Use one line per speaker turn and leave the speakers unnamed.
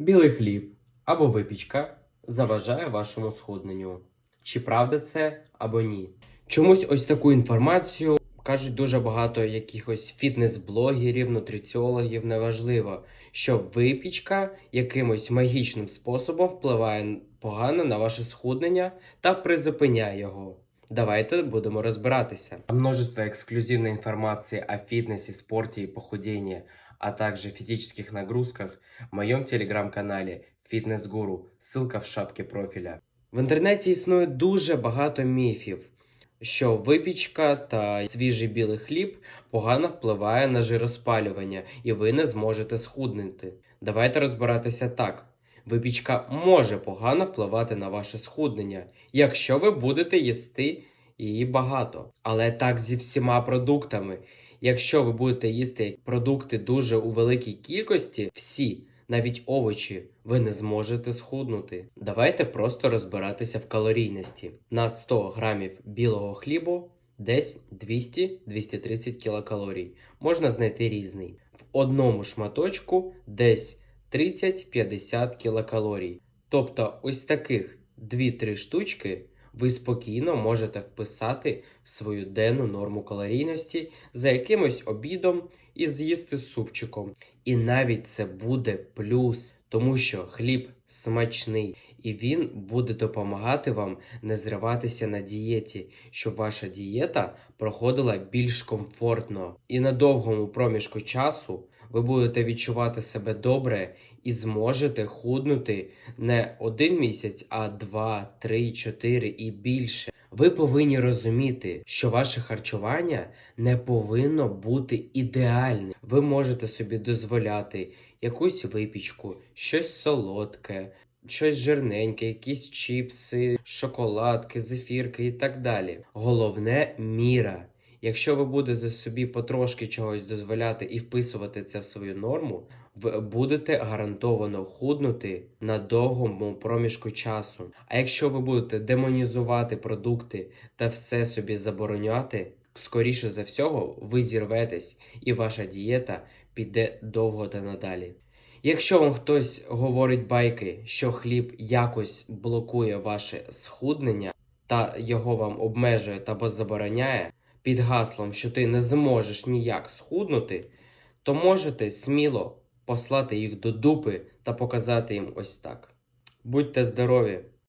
Білий хліб або випічка заважає вашому схудненню. Чи правда це або ні? Чомусь ось таку інформацію кажуть дуже багато якихось фітнес-блогерів, нутриціологів, неважливо, що випічка якимось магічним способом впливає погано на ваше схуднення та призупиняє його. Давайте будемо розбиратися. Множество эксклюзивной информации о фитнесе, спорте и похудении, а также физических нагрузках в моем телеграм-канале Фітнес Гуру. Ссылка в шапці профіля. В інтернеті існує дуже багато міфів, що випічка та свіжий білий хліб погано впливає на жироспалювання, і ви не зможете схуднути. Давайте розбиратися так. Випічка може погано впливати на ваше схуднення, якщо ви будете їсти її багато. Але так зі всіма продуктами. Якщо ви будете їсти продукти дуже у великій кількості, всі, навіть овочі, ви не зможете схуднути. Давайте просто розбиратися в калорійності. На 100 грамів білого хлібу десь 200-230 кілокалорій. Можна знайти різний. В одному шматочку десь 30-50 кілокалорій. Тобто, ось таких 2-3 штучки ви спокійно можете вписати в свою денну норму калорійності за якимось обідом і з'їсти супчиком. І навіть це буде плюс, тому що хліб смачний, і він буде допомагати вам не зриватися на дієті, щоб ваша дієта проходила більш комфортно. І на довгому проміжку часу ви будете відчувати себе добре і зможете худнути не один місяць, а два, три, чотири і більше. Ви повинні розуміти, що ваше харчування не повинно бути ідеальним. Ви можете собі дозволяти якусь випічку, щось солодке, щось жирненьке, якісь чіпси, шоколадки, зефірки і так далі. Головне міра. Якщо ви будете собі потрошки чогось дозволяти і вписувати це в свою норму, ви будете гарантовано худнути на довгому проміжку часу. А якщо ви будете демонізувати продукти та все собі забороняти, скоріше за всього ви зірветесь і ваша дієта піде довго та надалі. Якщо вам хтось говорить байки, що хліб якось блокує ваше схуднення та його вам обмежує та забороняє, під гаслом, що ти не зможеш ніяк схуднути, то можете сміло послати їх до дупи та показати їм ось так. Будьте здорові!